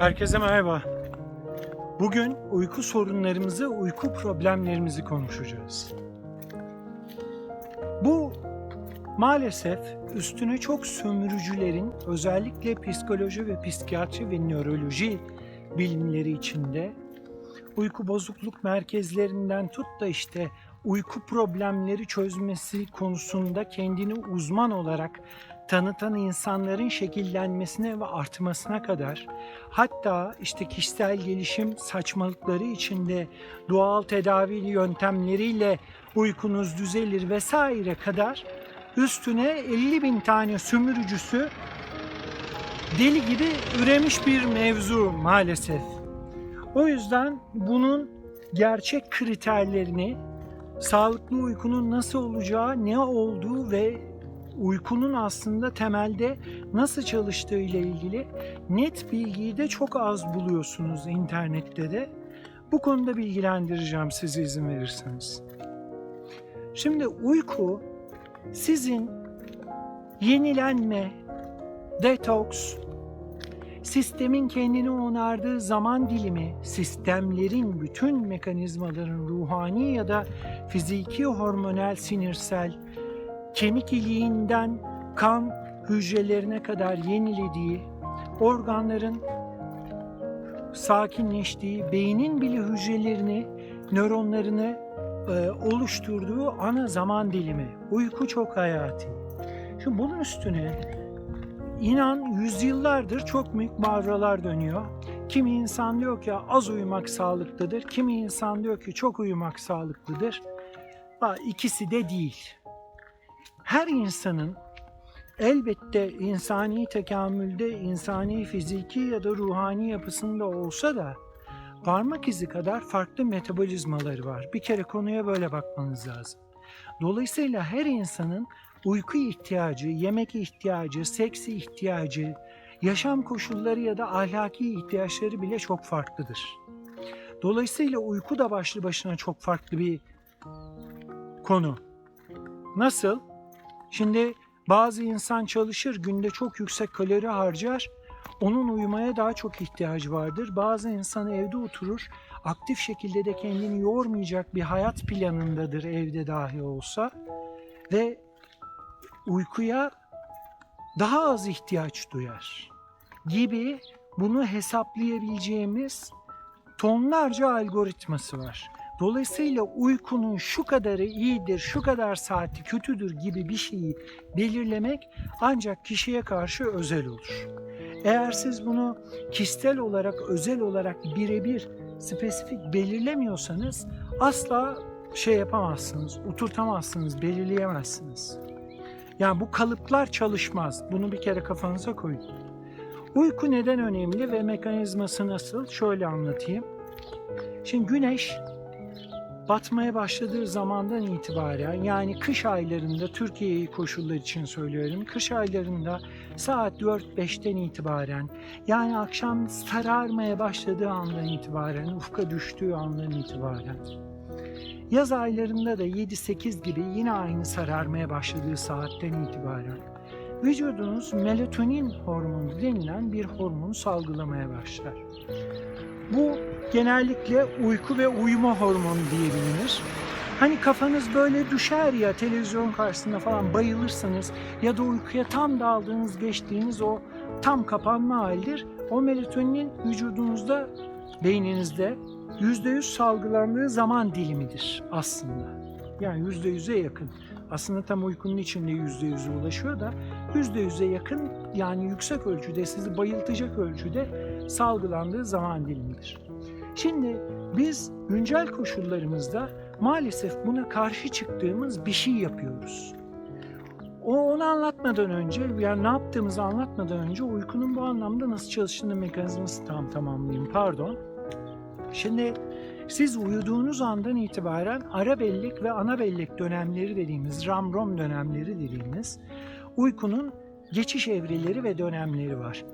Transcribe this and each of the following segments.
Herkese merhaba. Bugün uyku sorunlarımızı, uyku problemlerimizi konuşacağız. Bu maalesef üstüne çok sömürücülerin özellikle psikoloji ve psikiyatri ve nöroloji bilimleri içinde uyku bozukluk merkezlerinden tut da işte uyku problemleri çözmesi konusunda kendini uzman olarak tanıtan insanların şekillenmesine ve artmasına kadar hatta işte kişisel gelişim saçmalıkları içinde doğal tedavi yöntemleriyle uykunuz düzelir vesaire kadar üstüne 50 bin tane sömürücüsü deli gibi üremiş bir mevzu maalesef. O yüzden bunun gerçek kriterlerini, sağlıklı uykunun nasıl olacağı, ne olduğu ve uykunun aslında temelde nasıl çalıştığı ile ilgili net bilgiyi de çok az buluyorsunuz internette de. Bu konuda bilgilendireceğim sizi izin verirseniz. Şimdi uyku sizin yenilenme, detoks, sistemin kendini onardığı zaman dilimi, sistemlerin bütün mekanizmaların ruhani ya da fiziki hormonal sinirsel kemik iliğinden kan hücrelerine kadar yenilediği, organların sakinleştiği, beynin bile hücrelerini, nöronlarını e, oluşturduğu ana zaman dilimi. Uyku çok hayati. Şimdi bunun üstüne inan yüzyıllardır çok büyük mavralar dönüyor. Kimi insan diyor ki az uyumak sağlıklıdır, kimi insan diyor ki çok uyumak sağlıklıdır. Ha, İkisi de değil her insanın elbette insani tekamülde, insani fiziki ya da ruhani yapısında olsa da parmak izi kadar farklı metabolizmaları var. Bir kere konuya böyle bakmanız lazım. Dolayısıyla her insanın uyku ihtiyacı, yemek ihtiyacı, seks ihtiyacı, yaşam koşulları ya da ahlaki ihtiyaçları bile çok farklıdır. Dolayısıyla uyku da başlı başına çok farklı bir konu. Nasıl? Şimdi bazı insan çalışır, günde çok yüksek kalori harcar. Onun uyumaya daha çok ihtiyacı vardır. Bazı insan evde oturur, aktif şekilde de kendini yormayacak bir hayat planındadır evde dahi olsa ve uykuya daha az ihtiyaç duyar gibi bunu hesaplayabileceğimiz tonlarca algoritması var. Dolayısıyla uykunun şu kadarı iyidir, şu kadar saati kötüdür gibi bir şeyi belirlemek ancak kişiye karşı özel olur. Eğer siz bunu kişisel olarak, özel olarak birebir spesifik belirlemiyorsanız asla şey yapamazsınız, oturtamazsınız, belirleyemezsiniz. Yani bu kalıplar çalışmaz. Bunu bir kere kafanıza koyun. Uyku neden önemli ve mekanizması nasıl? Şöyle anlatayım. Şimdi güneş batmaya başladığı zamandan itibaren yani kış aylarında Türkiye koşulları için söylüyorum. Kış aylarında saat 4-5'ten itibaren yani akşam sararmaya başladığı andan itibaren ufka düştüğü andan itibaren yaz aylarında da 7-8 gibi yine aynı sararmaya başladığı saatten itibaren vücudunuz melatonin hormonu denilen bir hormonu salgılamaya başlar. Bu genellikle uyku ve uyuma hormonu diye bilinir. Hani kafanız böyle düşer ya televizyon karşısında falan bayılırsanız ya da uykuya tam daldığınız geçtiğiniz o tam kapanma halidir. O melatoninin vücudunuzda, beyninizde %100 salgılandığı zaman dilimidir aslında. Yani %100'e yakın. Aslında tam uykunun içinde %100'e ulaşıyor da %100'e yakın yani yüksek ölçüde sizi bayıltacak ölçüde salgılandığı zaman dilimidir. Şimdi biz güncel koşullarımızda maalesef buna karşı çıktığımız bir şey yapıyoruz. O onu anlatmadan önce, yani ne yaptığımızı anlatmadan önce uykunun bu anlamda nasıl çalıştığını mekanizması tam tamamlayayım. Pardon. Şimdi siz uyuduğunuz andan itibaren ara bellek ve ana bellek dönemleri dediğimiz, RAM-ROM dönemleri dediğimiz uykunun geçiş evreleri ve dönemleri var.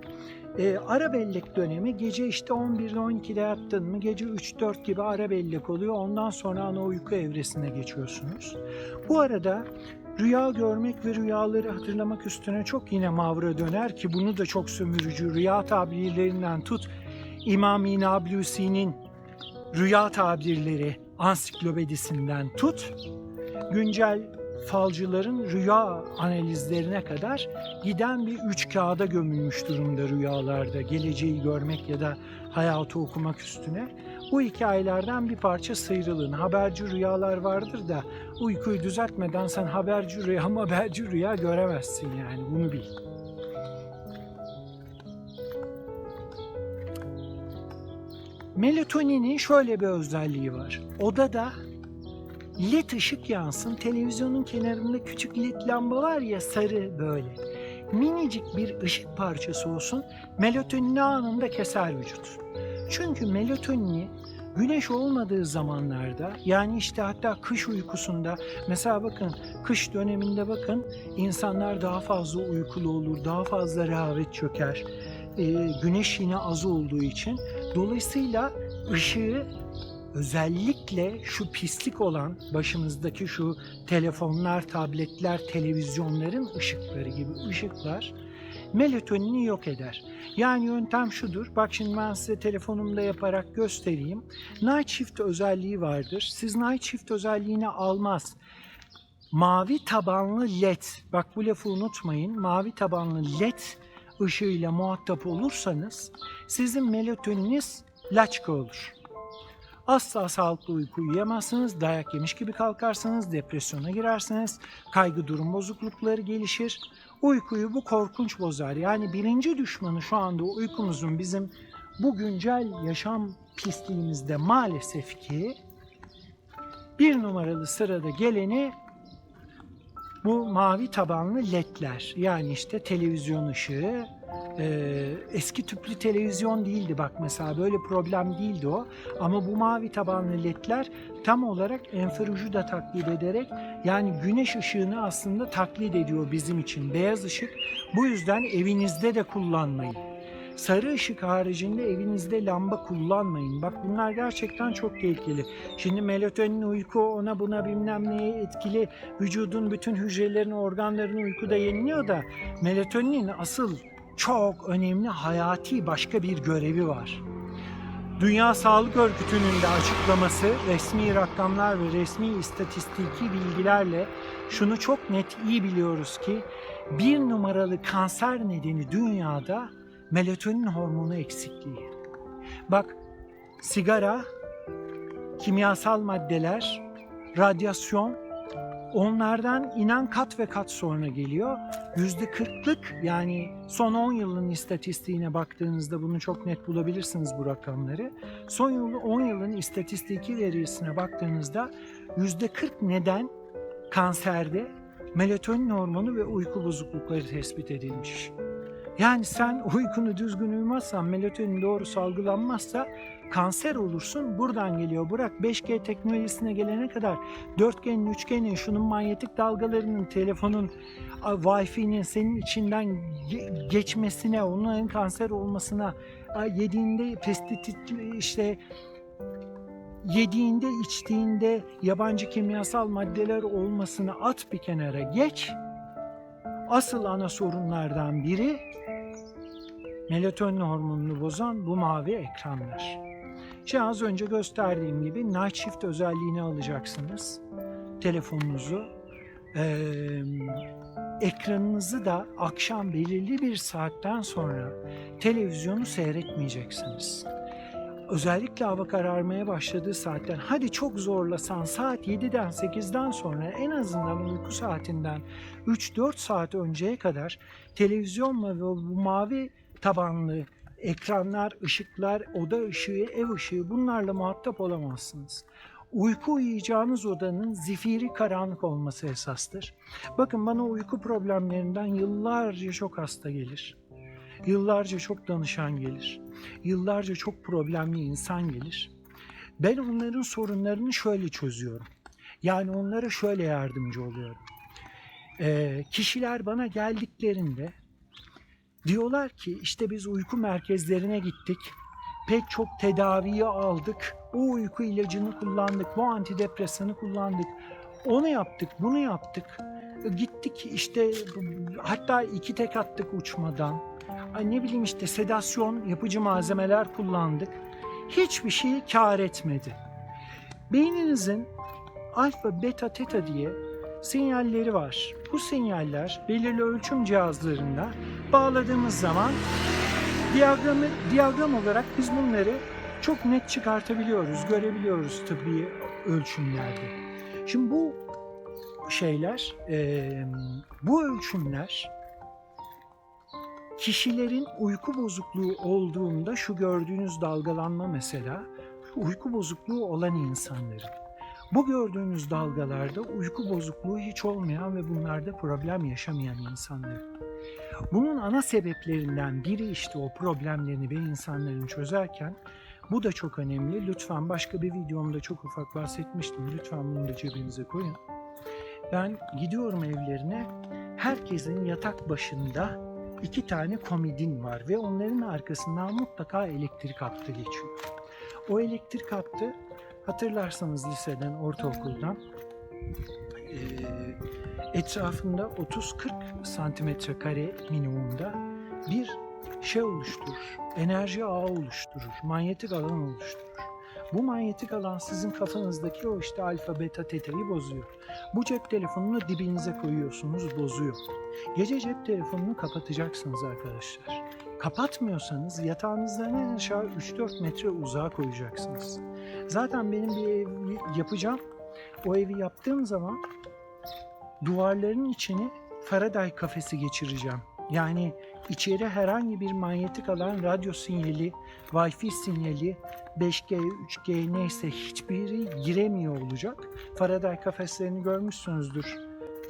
E, ara bellek dönemi gece işte 11'de 12'de yattın mı gece 3-4 gibi ara bellek oluyor. Ondan sonra ana uyku evresine geçiyorsunuz. Bu arada rüya görmek ve rüyaları hatırlamak üstüne çok yine mavra döner ki bunu da çok sömürücü rüya tabirlerinden tut İmam-ı Nablusi'nin rüya tabirleri ansiklopedisinden tut, güncel falcıların rüya analizlerine kadar giden bir üç kağıda gömülmüş durumda rüyalarda geleceği görmek ya da hayatı okumak üstüne. Bu hikayelerden bir parça sıyrılın. Haberci rüyalar vardır da uykuyu düzeltmeden sen haberci rüya haberci rüya göremezsin yani bunu bil. Melatoninin şöyle bir özelliği var. Odada led ışık yansın. Televizyonun kenarında küçük led lamba var ya sarı böyle. Minicik bir ışık parçası olsun. Melatonini anında keser vücut. Çünkü melatonini güneş olmadığı zamanlarda yani işte hatta kış uykusunda mesela bakın kış döneminde bakın insanlar daha fazla uykulu olur, daha fazla rehavet çöker. Ee, güneş yine az olduğu için. Dolayısıyla ışığı özellikle şu pislik olan başımızdaki şu telefonlar, tabletler, televizyonların ışıkları gibi ışıklar melatonini yok eder. Yani yöntem şudur. Bak şimdi ben size telefonumda yaparak göstereyim. Night Shift özelliği vardır. Siz Night Shift özelliğini almaz. Mavi tabanlı led. Bak bu lafı unutmayın. Mavi tabanlı led ışığıyla muhatap olursanız sizin melatoniniz laçka olur. Asla sağlıklı uyku uyuyamazsınız, dayak yemiş gibi kalkarsınız, depresyona girersiniz, kaygı durum bozuklukları gelişir. Uykuyu bu korkunç bozar. Yani birinci düşmanı şu anda uykumuzun bizim bu güncel yaşam pisliğimizde maalesef ki bir numaralı sırada geleni bu mavi tabanlı ledler. Yani işte televizyon ışığı, ee, eski tüplü televizyon değildi bak mesela böyle problem değildi o. Ama bu mavi tabanlı ledler tam olarak enferuju da taklit ederek yani güneş ışığını aslında taklit ediyor bizim için. Beyaz ışık bu yüzden evinizde de kullanmayın. Sarı ışık haricinde evinizde lamba kullanmayın. Bak bunlar gerçekten çok tehlikeli. Şimdi melatonin uyku ona buna bilmem neye etkili. Vücudun bütün hücrelerini, organlarını uykuda yeniliyor da melatoninin asıl çok önemli hayati başka bir görevi var. Dünya Sağlık Örgütü'nün de açıklaması resmi rakamlar ve resmi istatistiki bilgilerle şunu çok net iyi biliyoruz ki bir numaralı kanser nedeni dünyada melatonin hormonu eksikliği. Bak sigara, kimyasal maddeler, radyasyon onlardan inan kat ve kat sonra geliyor. Yüzde kırklık yani son 10 yılın istatistiğine baktığınızda bunu çok net bulabilirsiniz bu rakamları. Son yıl 10 yılın istatistiki verisine baktığınızda yüzde 40 neden kanserde melatonin hormonu ve uyku bozuklukları tespit edilmiş. Yani sen uykunu düzgün uyumazsan, melatonin doğru salgılanmazsa kanser olursun. Buradan geliyor. Bırak 5G teknolojisine gelene kadar dörtgenin, üçgenin, şunun manyetik dalgalarının, telefonun, Wi-Fi'nin senin içinden ge- geçmesine, onların kanser olmasına, yediğinde pestisit işte yediğinde, içtiğinde yabancı kimyasal maddeler olmasını at bir kenara geç. Asıl ana sorunlardan biri melatonin hormonunu bozan bu mavi ekranlar. İşte az önce gösterdiğim gibi Night Shift özelliğini alacaksınız. Telefonunuzu. Ee, ekranınızı da akşam belirli bir saatten sonra televizyonu seyretmeyeceksiniz. Özellikle hava kararmaya başladığı saatten hadi çok zorlasan saat 7'den 8'den sonra en azından uyku saatinden 3-4 saat önceye kadar televizyonla ve bu mavi tabanlı ekranlar, ışıklar, oda ışığı, ev ışığı bunlarla muhatap olamazsınız. Uyku uyuyacağınız odanın zifiri karanlık olması esastır. Bakın bana uyku problemlerinden yıllarca çok hasta gelir. Yıllarca çok danışan gelir. Yıllarca çok problemli insan gelir. Ben onların sorunlarını şöyle çözüyorum. Yani onlara şöyle yardımcı oluyorum. Ee, kişiler bana geldiklerinde Diyorlar ki işte biz uyku merkezlerine gittik. Pek çok tedaviyi aldık. O uyku ilacını kullandık. Bu antidepresanı kullandık. Onu yaptık, bunu yaptık. Gittik işte hatta iki tek attık uçmadan. ay ne bileyim işte sedasyon yapıcı malzemeler kullandık. Hiçbir şeyi kar etmedi. Beyninizin alfa, beta, teta diye sinyalleri var. Bu sinyaller belirli ölçüm cihazlarında bağladığımız zaman diyagramı, diyagram olarak biz bunları çok net çıkartabiliyoruz, görebiliyoruz tıbbi ölçümlerde. Şimdi bu şeyler, eee, bu ölçümler kişilerin uyku bozukluğu olduğunda şu gördüğünüz dalgalanma mesela uyku bozukluğu olan insanların. Bu gördüğünüz dalgalarda uyku bozukluğu hiç olmayan ve bunlarda problem yaşamayan insanlar. Bunun ana sebeplerinden biri işte o problemlerini ve insanların çözerken bu da çok önemli. Lütfen başka bir videomda çok ufak bahsetmiştim. Lütfen bunu da cebinize koyun. Ben gidiyorum evlerine. Herkesin yatak başında iki tane komodin var ve onların arkasından mutlaka elektrik hattı geçiyor. O elektrik hattı hatırlarsanız liseden, ortaokuldan etrafında 30-40 santimetre kare minimumda bir şey oluşturur. Enerji ağı oluşturur. Manyetik alan oluşturur. Bu manyetik alan sizin kafanızdaki o işte alfa, beta, teta'yı bozuyor. Bu cep telefonunu dibinize koyuyorsunuz, bozuyor. Gece cep telefonunu kapatacaksınız arkadaşlar. Kapatmıyorsanız yatağınızdan en aşağı 3-4 metre uzağa koyacaksınız. Zaten benim bir ev yapacağım. O evi yaptığım zaman duvarların içini Faraday kafesi geçireceğim. Yani içeri herhangi bir manyetik alan, radyo sinyali, Wi-Fi sinyali, 5G, 3G neyse hiçbiri giremiyor olacak. Faraday kafeslerini görmüşsünüzdür.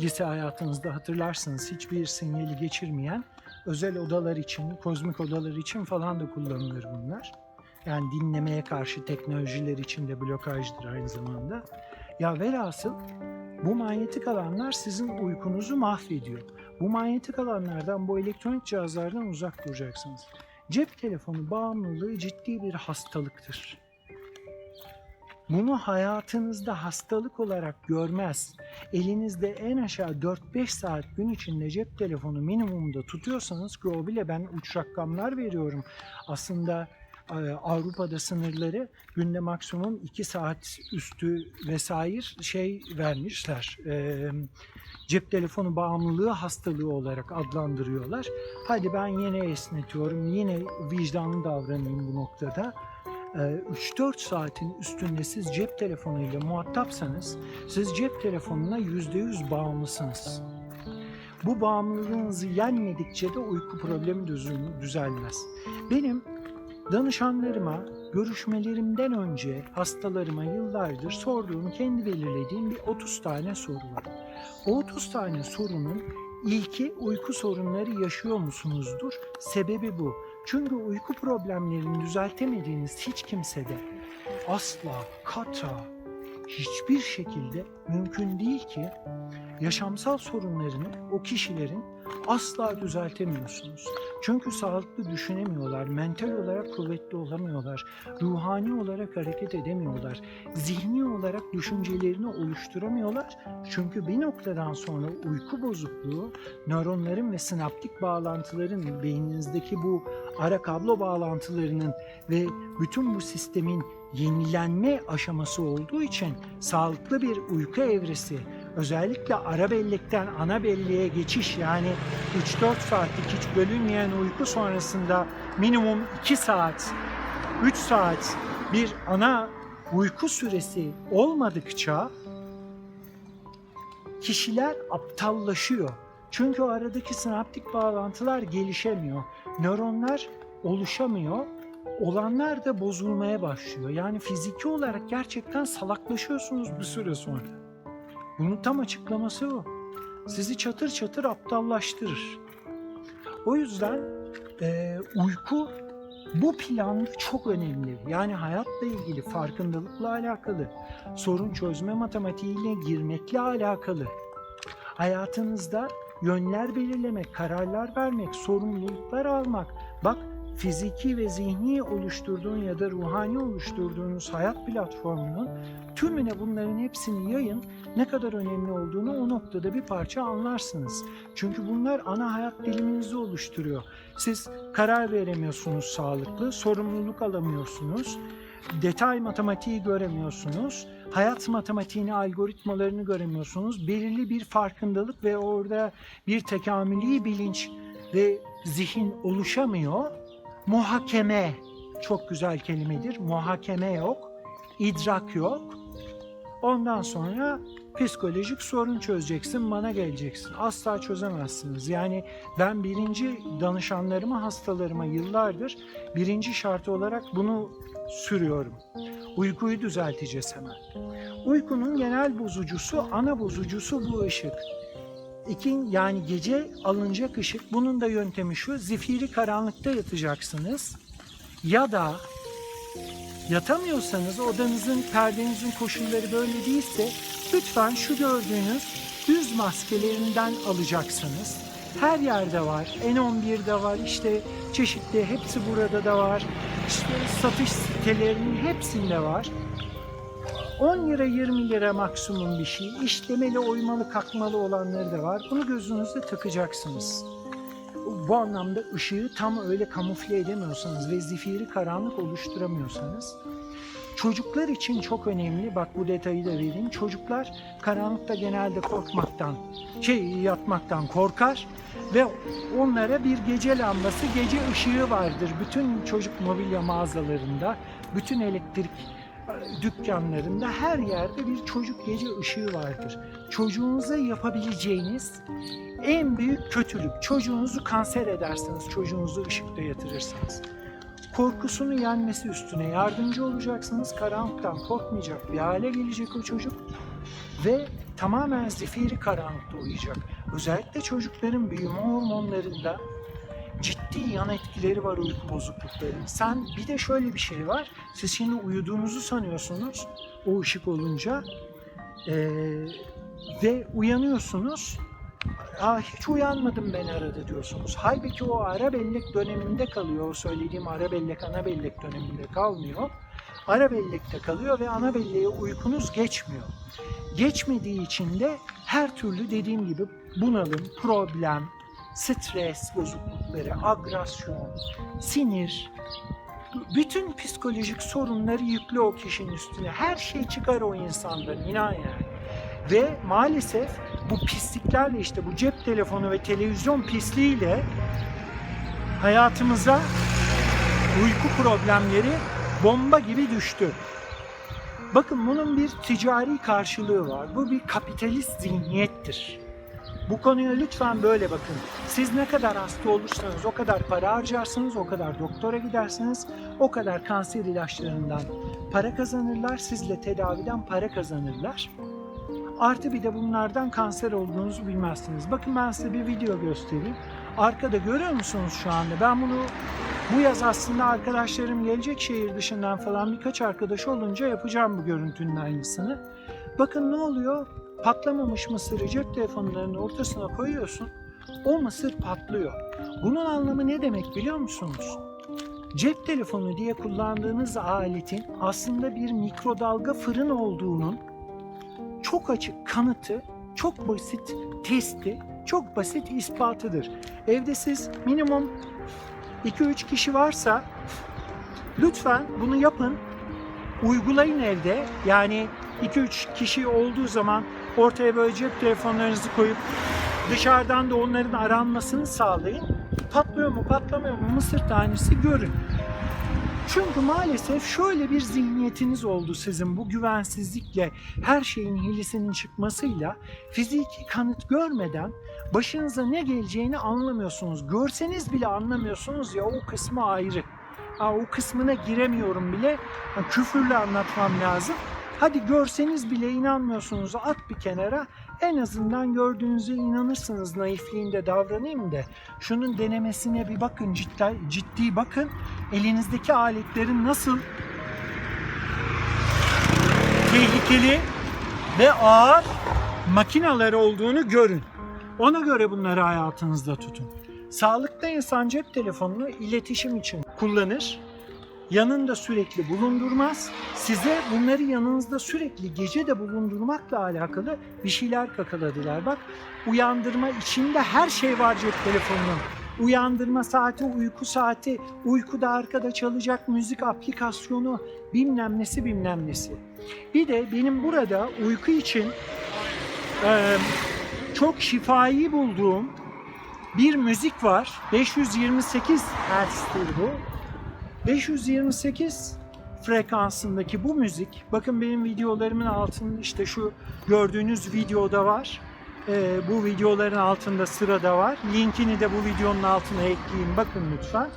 Lise hayatınızda hatırlarsınız hiçbir sinyali geçirmeyen özel odalar için, kozmik odalar için falan da kullanılır bunlar. Yani dinlemeye karşı teknolojiler için de blokajdır aynı zamanda. Ya velhasıl bu manyetik alanlar sizin uykunuzu mahvediyor. Bu manyetik alanlardan, bu elektronik cihazlardan uzak duracaksınız. Cep telefonu bağımlılığı ciddi bir hastalıktır. Bunu hayatınızda hastalık olarak görmez. Elinizde en aşağı 4-5 saat gün içinde cep telefonu minimumda tutuyorsanız ki o bile ben uç rakamlar veriyorum. Aslında Avrupa'da sınırları günde maksimum 2 saat üstü vesaire şey vermişler. E, cep telefonu bağımlılığı hastalığı olarak adlandırıyorlar. Hadi ben yine esnetiyorum, yine vicdanlı davranayım bu noktada. E, 3-4 saatin üstünde siz cep telefonuyla muhatapsanız siz cep telefonuna %100 bağımlısınız. Bu bağımlılığınızı yenmedikçe de uyku problemi düzelmez. Benim danışanlarıma görüşmelerimden önce hastalarıma yıllardır sorduğum, kendi belirlediğim bir 30 tane soru var. O 30 tane sorunun ilki uyku sorunları yaşıyor musunuzdur? Sebebi bu. Çünkü uyku problemlerini düzeltemediğiniz hiç kimsede asla, kata, hiçbir şekilde mümkün değil ki yaşamsal sorunlarını o kişilerin asla düzeltemiyorsunuz. Çünkü sağlıklı düşünemiyorlar, mental olarak kuvvetli olamıyorlar, ruhani olarak hareket edemiyorlar, zihni olarak düşüncelerini oluşturamıyorlar. Çünkü bir noktadan sonra uyku bozukluğu nöronların ve sinaptik bağlantıların beyninizdeki bu ara kablo bağlantılarının ve bütün bu sistemin yenilenme aşaması olduğu için sağlıklı bir uyku evresi özellikle ara bellekten ana belleğe geçiş yani 3-4 saatlik hiç bölünmeyen uyku sonrasında minimum 2 saat 3 saat bir ana uyku süresi olmadıkça kişiler aptallaşıyor. Çünkü o aradaki sinaptik bağlantılar gelişemiyor. Nöronlar oluşamıyor. Olanlar da bozulmaya başlıyor. Yani fiziki olarak gerçekten salaklaşıyorsunuz bir süre sonra. Bunun tam açıklaması o. Sizi çatır çatır aptallaştırır. O yüzden e, uyku bu planda çok önemli. Yani hayatla ilgili farkındalıkla alakalı, sorun çözme matematiğiyle girmekle alakalı. Hayatınızda yönler belirlemek, kararlar vermek, sorumluluklar almak. Bak fiziki ve zihni oluşturduğun ya da ruhani oluşturduğunuz hayat platformunun tümüne bunların hepsini yayın ne kadar önemli olduğunu o noktada bir parça anlarsınız. Çünkü bunlar ana hayat diliminizi oluşturuyor. Siz karar veremiyorsunuz sağlıklı, sorumluluk alamıyorsunuz, detay matematiği göremiyorsunuz, hayat matematiğini, algoritmalarını göremiyorsunuz. Belirli bir farkındalık ve orada bir tekamülü bilinç ve zihin oluşamıyor. Muhakeme çok güzel kelimedir. Muhakeme yok, idrak yok. Ondan sonra psikolojik sorun çözeceksin, bana geleceksin. Asla çözemezsiniz. Yani ben birinci danışanlarıma, hastalarıma yıllardır birinci şartı olarak bunu sürüyorum. Uykuyu düzelteceğiz hemen. Uykunun genel bozucusu, ana bozucusu bu ışık. İkin yani gece alınacak ışık. Bunun da yöntemi şu. Zifiri karanlıkta yatacaksınız. Ya da yatamıyorsanız odanızın, perdenizin koşulları böyle değilse lütfen şu gördüğünüz yüz maskelerinden alacaksınız. Her yerde var. N11'de var. işte çeşitli hepsi burada da var. İşte satış sitelerinin hepsinde var. 10 lira 20 lira maksimum bir şey. İşlemeli, oymalı, kalkmalı olanları da var. Bunu gözünüzde takacaksınız. Bu anlamda ışığı tam öyle kamufle edemiyorsanız ve zifiri karanlık oluşturamıyorsanız çocuklar için çok önemli. Bak bu detayı da vereyim. Çocuklar karanlıkta genelde korkmaktan, şey yatmaktan korkar ve onlara bir gece lambası, gece ışığı vardır. Bütün çocuk mobilya mağazalarında, bütün elektrik dükkanlarında her yerde bir çocuk gece ışığı vardır. Çocuğunuza yapabileceğiniz en büyük kötülük. Çocuğunuzu kanser edersiniz, çocuğunuzu ışıkta yatırırsınız. Korkusunu yenmesi üstüne yardımcı olacaksınız. Karanlıktan korkmayacak bir hale gelecek o çocuk. Ve tamamen zifiri karanlıkta uyuyacak. Özellikle çocukların büyüme hormonlarında ciddi yan etkileri var uyku bozukluklarının. Sen bir de şöyle bir şey var. Siz şimdi uyuduğunuzu sanıyorsunuz o ışık olunca Ee, ve uyanıyorsunuz. Aa, hiç uyanmadım ben arada diyorsunuz. Halbuki o ara bellek döneminde kalıyor. O söylediğim ara bellek ana bellek döneminde kalmıyor. Ara bellekte kalıyor ve ana belleğe uykunuz geçmiyor. Geçmediği için de her türlü dediğim gibi bunalım, problem, stres bozuklukları, agresyon, sinir, bütün psikolojik sorunları yüklü o kişinin üstüne. Her şey çıkar o insandan inan yani. Ve maalesef bu pisliklerle işte bu cep telefonu ve televizyon pisliğiyle hayatımıza uyku problemleri bomba gibi düştü. Bakın bunun bir ticari karşılığı var. Bu bir kapitalist zihniyettir. Bu konuya lütfen böyle bakın. Siz ne kadar hasta olursanız o kadar para harcarsınız, o kadar doktora gidersiniz, o kadar kanser ilaçlarından para kazanırlar, sizle tedaviden para kazanırlar. Artı bir de bunlardan kanser olduğunuzu bilmezsiniz. Bakın ben size bir video göstereyim. Arkada görüyor musunuz şu anda? Ben bunu bu yaz aslında arkadaşlarım gelecek şehir dışından falan birkaç arkadaş olunca yapacağım bu görüntünün aynısını. Bakın ne oluyor? Patlamamış mısırı cep telefonlarının ortasına koyuyorsun. O mısır patlıyor. Bunun anlamı ne demek biliyor musunuz? Cep telefonu diye kullandığınız aletin aslında bir mikrodalga fırın olduğunun çok açık kanıtı, çok basit testi, çok basit ispatıdır. Evde siz minimum 2-3 kişi varsa lütfen bunu yapın. Uygulayın evde. Yani 2-3 kişi olduğu zaman ortaya böyle cep telefonlarınızı koyup dışarıdan da onların aranmasını sağlayın. Patlıyor mu patlamıyor mu mısır tanesi görün. Çünkü maalesef şöyle bir zihniyetiniz oldu sizin bu güvensizlikle her şeyin hilisinin çıkmasıyla fiziki kanıt görmeden başınıza ne geleceğini anlamıyorsunuz. Görseniz bile anlamıyorsunuz ya o kısmı ayrı. Ha, o kısmına giremiyorum bile. Küfürle anlatmam lazım. Hadi görseniz bile inanmıyorsunuz at bir kenara. En azından gördüğünüze inanırsınız naifliğinde davranayım da. Şunun denemesine bir bakın ciddi, ciddi bakın. Elinizdeki aletlerin nasıl tehlikeli ve ağır makinalar olduğunu görün. Ona göre bunları hayatınızda tutun. Sağlıkta insan cep telefonunu iletişim için kullanır. Yanında sürekli bulundurmaz. Size bunları yanınızda sürekli gece de bulundurmakla alakalı bir şeyler kakaladılar. Bak uyandırma içinde her şey var cep telefonunun. Uyandırma saati, uyku saati, uykuda arkada çalacak müzik aplikasyonu, bilmem nesi bilmem nesi. Bir de benim burada uyku için eee, çok şifai bulduğum bir müzik var. 528 Hz'tir bu. 528 frekansındaki bu müzik, bakın benim videolarımın altında işte şu gördüğünüz videoda var. Ee, bu videoların altında sırada var. Linkini de bu videonun altına ekleyeyim. Bakın lütfen.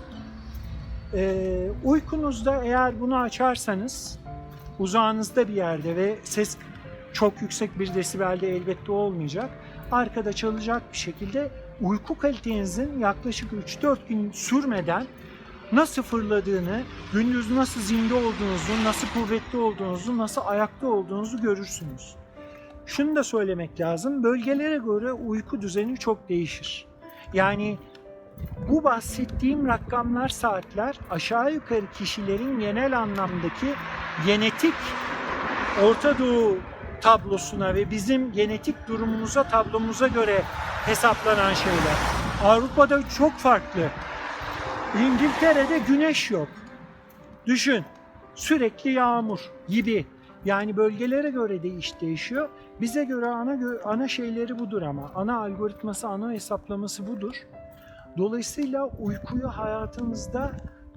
Ee, uykunuzda eğer bunu açarsanız uzağınızda bir yerde ve ses çok yüksek bir desibelde elbette olmayacak. Arkada çalacak bir şekilde uyku kalitenizin yaklaşık 3-4 gün sürmeden nasıl fırladığını, gündüz nasıl zinde olduğunuzu, nasıl kuvvetli olduğunuzu, nasıl ayakta olduğunuzu görürsünüz. Şunu da söylemek lazım, bölgelere göre uyku düzeni çok değişir. Yani bu bahsettiğim rakamlar saatler aşağı yukarı kişilerin genel anlamdaki genetik Orta Doğu tablosuna ve bizim genetik durumumuza, tablomuza göre hesaplanan şeyler. Avrupa'da çok farklı. İngiltere'de güneş yok. Düşün. Sürekli yağmur gibi. Yani bölgelere göre değiş değişiyor. Bize göre ana ana şeyleri budur ama ana algoritması, ana hesaplaması budur. Dolayısıyla uykuyu hayatınızda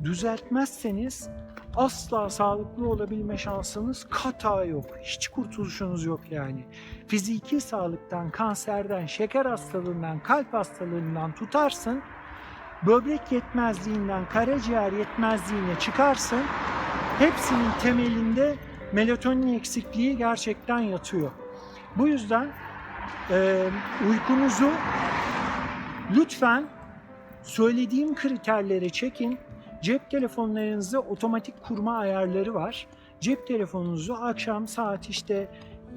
düzeltmezseniz asla sağlıklı olabilme şansınız kata yok. Hiç kurtuluşunuz yok yani. Fiziki sağlıktan, kanserden, şeker hastalığından, kalp hastalığından tutarsın böbrek yetmezliğinden karaciğer yetmezliğine çıkarsın. Hepsinin temelinde melatonin eksikliği gerçekten yatıyor. Bu yüzden e, uykunuzu lütfen söylediğim kriterlere çekin. Cep telefonlarınızda otomatik kurma ayarları var. Cep telefonunuzu akşam saat işte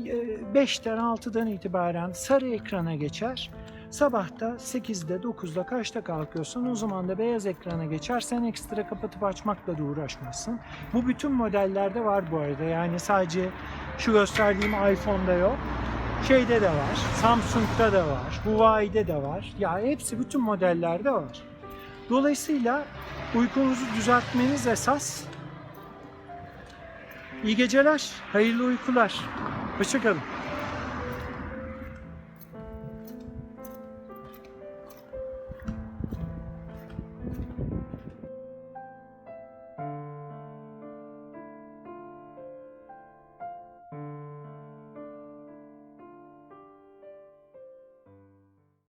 e, 5'ten 6'dan itibaren sarı ekrana geçer. Sabahta 8'de 9'da kaçta kalkıyorsan o zaman da beyaz ekrana geçer. Sen ekstra kapatıp açmakla da uğraşmazsın. Bu bütün modellerde var bu arada. Yani sadece şu gösterdiğim iPhone'da yok. Şeyde de var. Samsung'da da var. Huawei'de de var. Ya hepsi bütün modellerde var. Dolayısıyla uykunuzu düzeltmeniz esas. İyi geceler, hayırlı uykular. Hoşçakalın.